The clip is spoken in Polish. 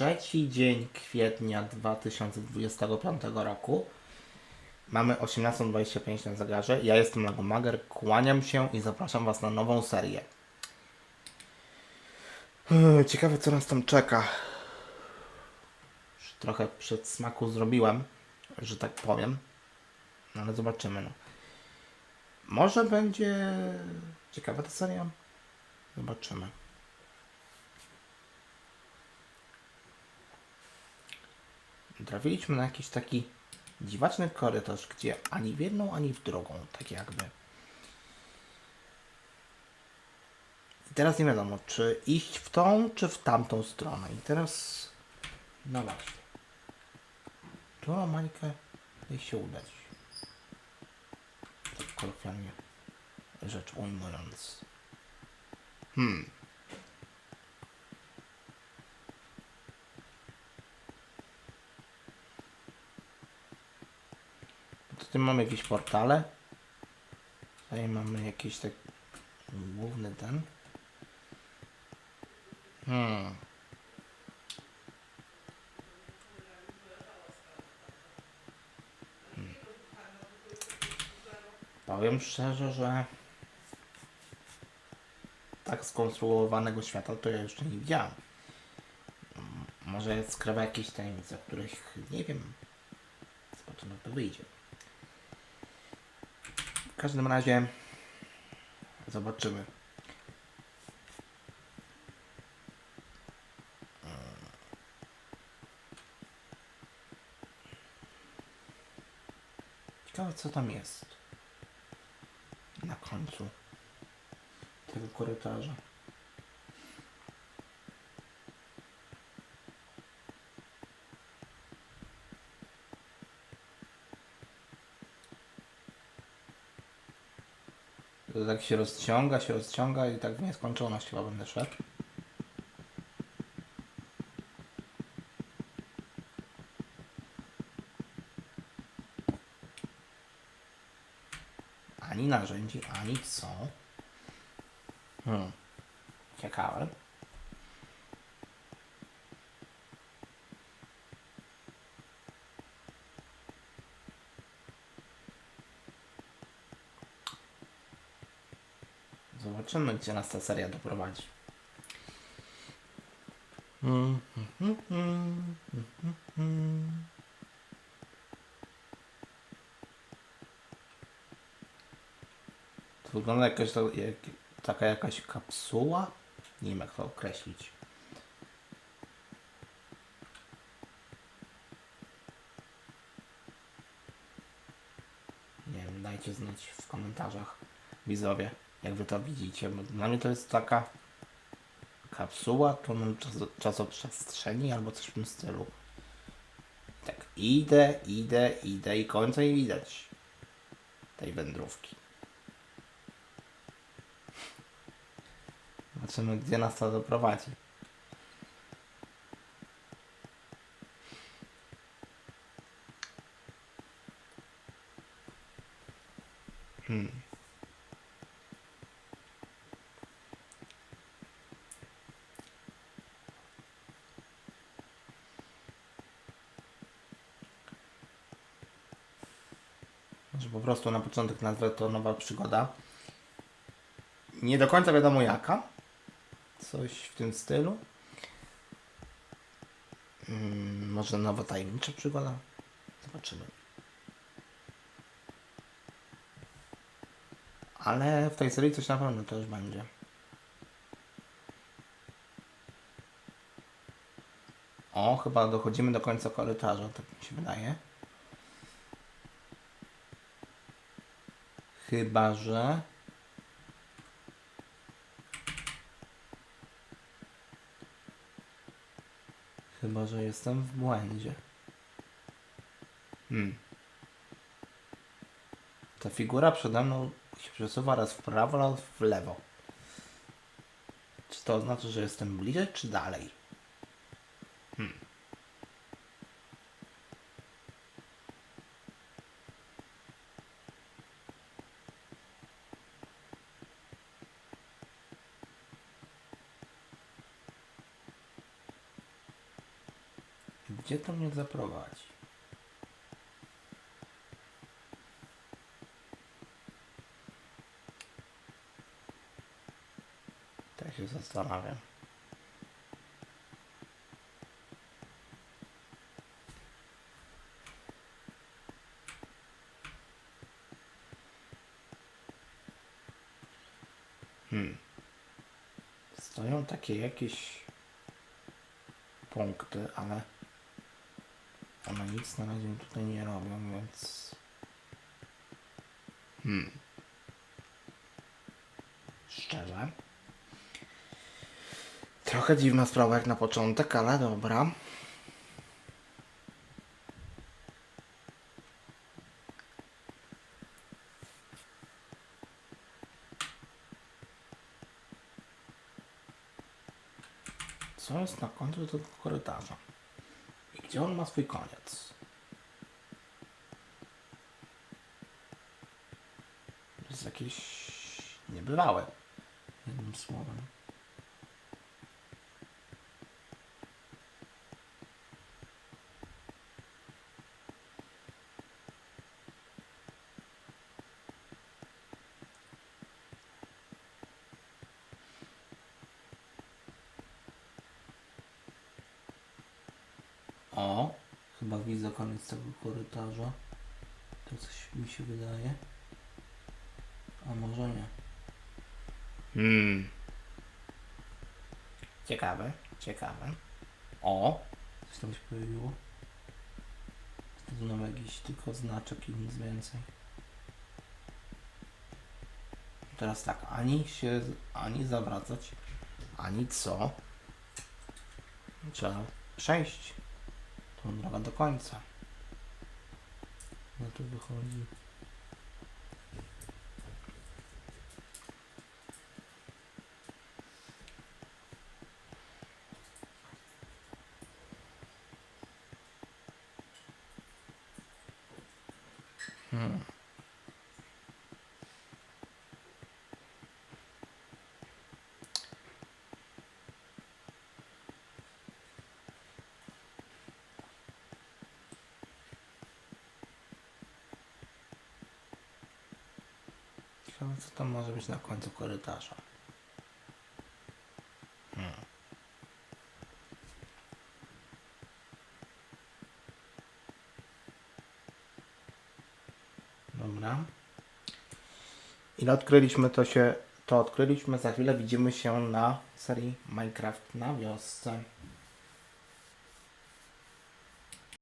trzeci dzień kwietnia 2025 roku. Mamy 18.25 na zegarze. Ja jestem Lagomager, kłaniam się i zapraszam Was na nową serię. Eee, Ciekawe, co nas tam czeka. Już trochę przedsmaku zrobiłem, że tak powiem. No ale zobaczymy. No. Może będzie ciekawa ta seria. Zobaczymy. Trafiliśmy na jakiś taki dziwaczny korytarz, gdzie ani w jedną, ani w drugą, tak jakby. I teraz nie wiadomo, czy iść w tą, czy w tamtą stronę. I teraz, no właśnie. Którą mańkę się udać? Tak kolokwialnie rzecz ujmując. Hmm. Tutaj mamy jakieś portale. Tutaj mamy jakiś tak główny ten. Hmm. Hmm. Powiem szczerze, że tak skonstruowanego świata to ja jeszcze nie widziałem. Może skrywa jakieś tajemnice, których nie wiem. Zobaczymy, jak to wyjdzie. W każdym razie zobaczymy. Ciekawe co tam jest na końcu tego korytarza. To tak się rozciąga, się rozciąga i tak w nieskończoność chyba będę szedł. Ani narzędzi, ani co. Hmm. Ciekawe. Zobaczymy, gdzie nas ta seria doprowadzi. Mm. To wygląda jakaś jak, taka jakaś kapsuła. Nie wiem jak to określić. Nie wiem, dajcie znać w komentarzach widzowie, jak wy to widzicie. Bo dla mnie to jest taka kapsuła tunel czas, czasoprzestrzeni albo coś w tym stylu. Tak, idę, idę, idę i końca nie widać tej wędrówki. Zobaczymy, gdzie nas to doprowadzi. Hmm. Może po prostu na początek nazwę to nowa przygoda. Nie do końca wiadomo jaka. Coś w tym stylu. Mm, może nowa tajemnicza przygoda? Zobaczymy. Ale w tej serii coś na pewno też będzie. O, chyba dochodzimy do końca korytarza, tak mi się wydaje. Chyba, że... Chyba, że jestem w błędzie. Hmm. Ta figura przede mną się przesuwa raz w prawo, raz w lewo. Czy to oznacza, że jestem bliżej, czy dalej? Gdzie to mnie zaprowadzi? Tak się zastanawiam. Hmm. Stoją takie jakieś punkty, ale one nic na razie tutaj nie robią, więc... Hmm. Szczerze. Trochę dziwna sprawa jak na początek, ale dobra. Co jest na końcu tego korytarza? Gdzie on ma swój koniec? To jest jakieś niebywałe. Jednym słowem. O, chyba widzę koniec tego korytarza. To coś mi się wydaje. A może nie. Hmm. Ciekawe, ciekawe. O, coś tam się pojawiło. To znowu jakiś tylko znaczek i nic więcej. Teraz tak, ani się, ani zawracać, ani co. Trzeba przejść tą drogę do końca. No tu wychodzi. Hmm. Ciekawe co tam może być na końcu korytarza. Hmm. Dobra. Ile odkryliśmy, to się to odkryliśmy. Za chwilę widzimy się na serii Minecraft na wiosce.